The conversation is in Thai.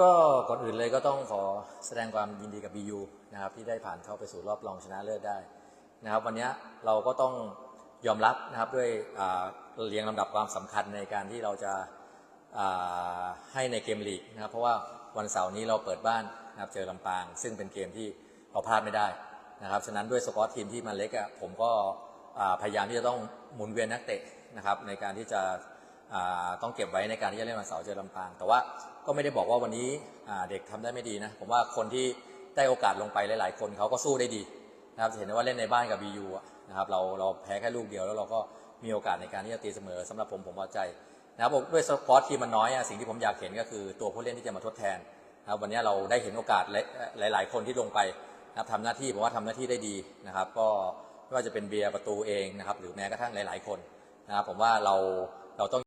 ก็ก่อนอื่นเลยก็ต้องขอแสดงความยินดีกับ BU นะครับที่ได้ผ่านเข้าไปสู่รอบรองชนะเลิศได้นะครับ วันนี้เราก็ต้องยอมรับนะครับด้วยเรียงลำดับความสำคัญในการที่เราจะาให้ในเกมลีกนะครับ เพราะว่าวันเสาร์นี้เราเปิดบ้านนะครับเจอลำปาง ซึ่งเป็นเกมที่เราพลาดไม่ได้นะครับฉะนั้นด้วยสกอตทีมที่มันเล็กอะผมก็พยายามที่จะต้องหมุนเวียนนักเตะนะครับในการที่จะ ต้องเก็บไว้ในการที่จะเล่นวันเสาร์เจอลำปาง แต่ว่าก็ไม่ได้บอกว่าวันนี้เด็กทำได้ไม่ดีนะ ผมว่าคนที่ได้โอกาสลงไปหลาย ๆ คนเขาก็สู้ได้ดีนะครับจะเห็นได้ว่าเล่นในบ้านกับ BU อะนะครับเราเราแพ้แค่ลูกเดียวแล้วเราก็มีโอกาสในการที่จะตีเสมอสำหรับผมผมพอใจนะครับด้วยสปอร์ตทีมมันน้อยอะสิ่งที่ผมอยากเห็นก็คือตัวผู้เล่นที่จะมาทดแทนนะครับวันนี้เราได้เห็นโอกาสหลายหลายๆคนที่ลงไปนะครับทำหน้าที่ผมว่าทำหน้าที่ได้ดีนะครับ ก็ไม่ว่าจะเป็นเบียร์ประตูเองนะครับหรือแม้กระทั่งหลาย ๆ คนนะครับผมว่าเราเราต้อง